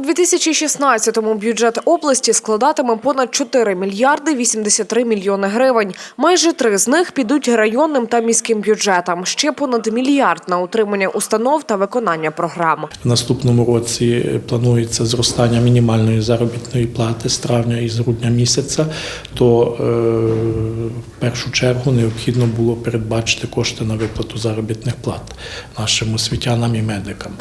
2016-му бюджет області складатиме понад 4 мільярди 83 мільйони гривень. Майже три з них підуть районним та міським бюджетам. Ще понад мільярд на утримання установ та виконання програм. В наступному році планується зростання мінімальної заробітної плати з травня і з грудня місяця, то е, в першу чергу необхідно було передбачити кошти на виплату заробітних плат нашим освітянам і медикам.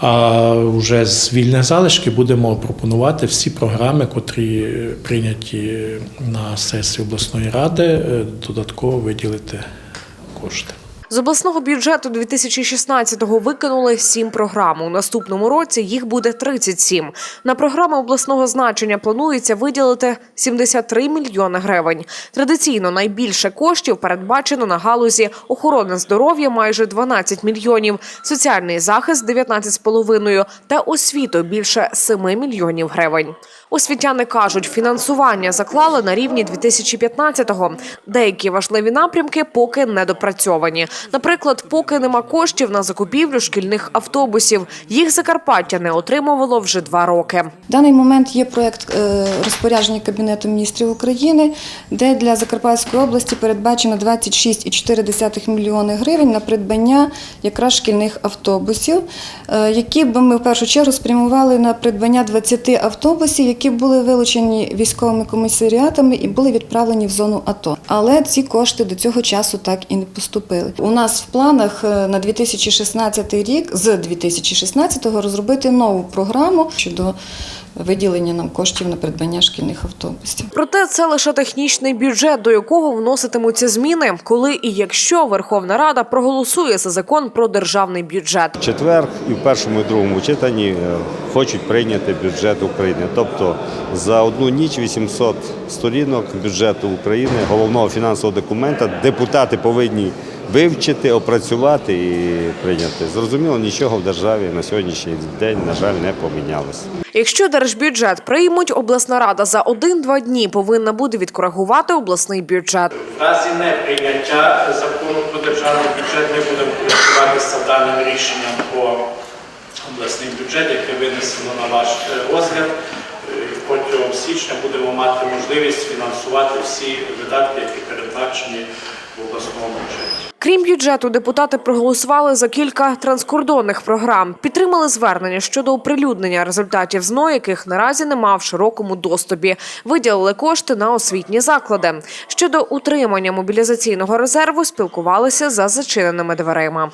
А вже з вільних залишки будемо пропонувати всі програми, котрі прийняті на сесії обласної ради, е, додатково виділити кошти. З обласного бюджету 2016-го викинули сім програм. У наступному році їх буде 37. На програми обласного значення планується виділити 73 мільйони гривень. Традиційно найбільше коштів передбачено на галузі охорони здоров'я майже 12 мільйонів, соціальний захист 19,5 та освіту більше 7 мільйонів гривень. Освітяни кажуть, фінансування заклали на рівні 2015-го. Деякі важливі напрямки поки не допрацьовані. Наприклад, поки нема коштів на закупівлю шкільних автобусів. Їх Закарпаття не отримувало вже два роки. В даний момент є проєкт е, розпорядження Кабінету міністрів України, де для Закарпатської області передбачено 26,4 мільйони гривень на придбання якраз шкільних автобусів, е, які б ми в першу чергу спрямували на придбання 20 автобусів, які були вилучені військовими комісаріатами і були відправлені в зону АТО. Але ці кошти до цього часу так і не поступили. У нас в планах е, на 2016 рік з 2016-го розробити нову програму щодо виділення нам коштів на придбання шкільних автобусів. Проте це лише технічний бюджет, до якого вноситимуться зміни, коли і якщо Верховна Рада проголосує за закон про державний бюджет. Четвер і в першому і другому читанні е, хочуть прийняти бюджет України. Тобто за одну ніч 800 сторінок бюджету України, головного фінансового документа, депутати повинні вивчити, опрацювати і прийняти. Зрозуміло, нічого в державі на сьогоднішній день, на жаль, не помінялося. Якщо держбюджет приймуть, обласна рада за один-два дні повинна буде відкоригувати обласний бюджет. В разі неприйняття закону про державний бюджет ми будемо користуватися даним рішенням по обласний бюджет, яке винесено на ваш е, розгляд. Протягом січня будемо мати можливість фінансувати всі видатки, які передбачені в обласному бюджеті. Крім бюджету, депутати проголосували за кілька транскордонних програм. Підтримали звернення щодо оприлюднення результатів ЗНО, яких наразі нема в широкому доступі. Виділили кошти на освітні заклади. Щодо утримання мобілізаційного резерву спілкувалися за зачиненими дверима.